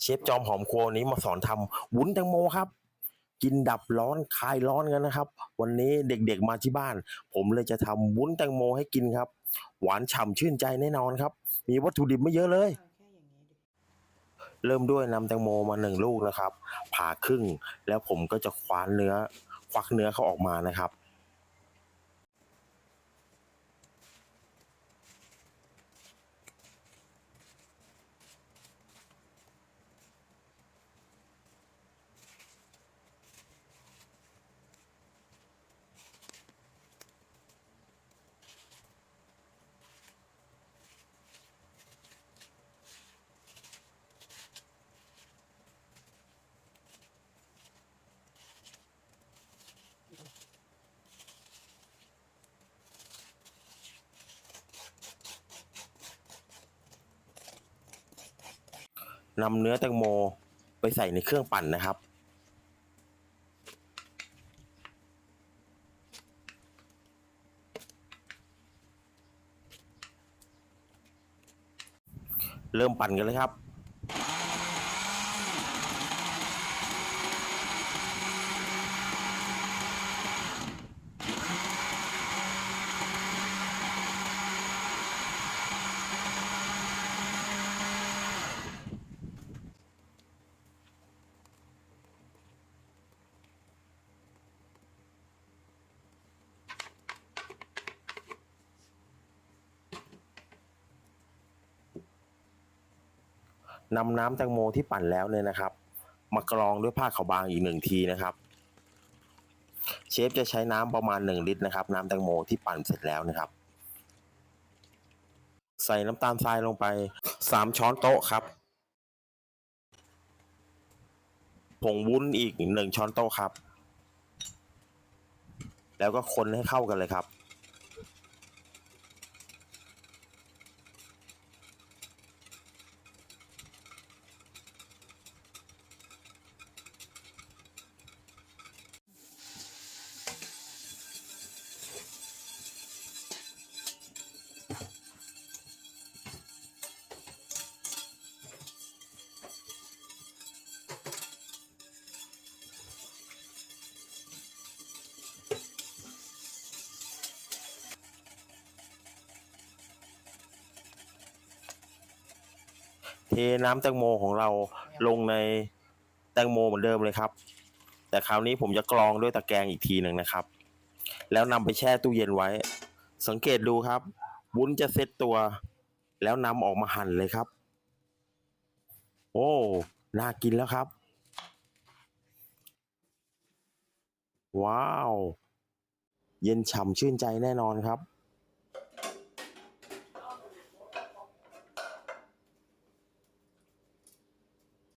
เชฟจอมหอมครัววันนี้มาสอนทำวุ้นแตงโมครับ กินดับร้อนคลายร้อนกันนะครับ วันนี้เด็กๆมาที่บ้าน ผมเลยจะทำวุ้นแตงโมให้กินครับ หวานฉ่ำชื่นใจแน่นอนครับ มีวัตถุดิบไม่เยอะเลย เริ่มด้วยนำแตงโมมาหนึ่งลูกนะครับ ผ่าครึ่งแล้วผมก็จะคว้านเนื้อ ควักเนื้อเขาออกมานะครับ นำเนื้อแตงโมไปใส่ในเครื่องปั่นนะครับ เริ่มปั่นกันเลยครับ นำน้ำแตงโมที่ปั่นแล้วเนี่ยนะครับ มากรองด้วยผ้าขาวบางอีกหนึ่งทีนะครับ เชฟจะใช้น้ำประมาณหนึ่งลิตรนะครับ น้ำแตงโมที่ปั่นเสร็จแล้วนะครับ ใส่น้ำตาลทรายลงไปสามช้อนโต๊ะครับผงวุ้นอีกหนึ่งช้อนโต๊ะครับ แล้วก็คนให้เข้ากันเลยครับ เทน้ำแตงโมของเราลงในแตงโมเหมือนเดิมเลยครับ แต่คราวนี้ผมจะกรองด้วยตะแกรงอีกทีหนึ่งนะครับ แล้วนำไปแช่ตู้เย็นไว้ สังเกตดูครับวุ้นจะเซ็ตตัว แล้วนำออกมาหั่นเลยครับ โอ้น่ากินแล้วครับ ว้าว เย็นฉ่ำชื่นใจแน่นอนครับ